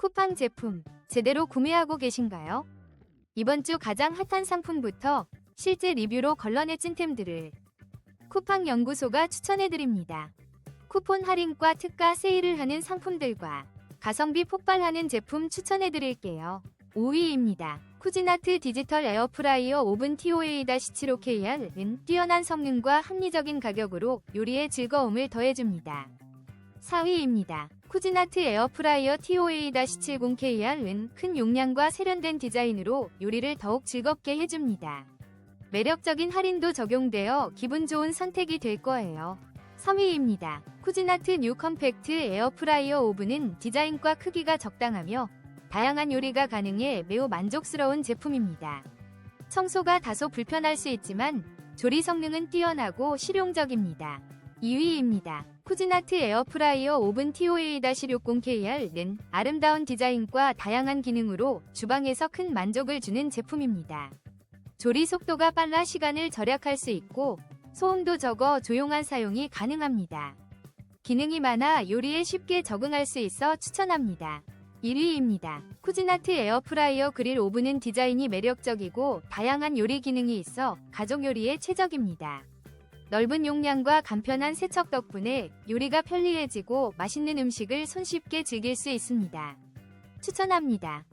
쿠팡 제품 제대로 구매하고 계신가요? 이번 주 가장 핫한 상품부터 실제 리뷰로 걸러내 찐템들을 쿠팡 연구소가 추천해드립니다. 쿠폰 할인과 특가 세일을 하는 상품들과 가성비 폭발하는 제품 추천해드릴게요. 5위입니다. 쿠지나트 디지털 에어프라이어 오븐 TOA-75KR은 뛰어난 성능과 합리적인 가격으로 요리의 즐거움을 더해줍니다. 4위입니다. 쿠지나트 에어프라이어 TOA-70KR은 큰 용량과 세련된 디자인으로 요리를 더욱 즐겁게 해줍니다. 매력적인 할인도 적용되어 기분 좋은 선택이 될 거예요. 3위입니다. 쿠지나트 뉴 컴팩트 에어프라이어 오븐은 디자인과 크기가 적당하며 다양한 요리가 가능해 매우 만족스러운 제품입니다. 청소가 다소 불편할 수 있지만 조리 성능은 뛰어나고 실용적입니다. 2위입니다. 쿠지나트 에어프라이어 오븐 TOA-60KR는 아름다운 디자인과 다양한 기능으로 주방에서 큰 만족을 주는 제품입니다. 조리 속도가 빨라 시간을 절약할 수 있고 소음도 적어 조용한 사용이 가능합니다. 기능이 많아 요리에 쉽게 적응할 수 있어 추천합니다. 1위입니다. 쿠지나트 에어프라이어 그릴 오븐은 디자인이 매력적이고 다양한 요리 기능이 있어 가족 요리에 최적입니다. 넓은 용량과 간편한 세척 덕분에 요리가 편리해지고 맛있는 음식을 손쉽게 즐길 수 있습니다. 추천합니다.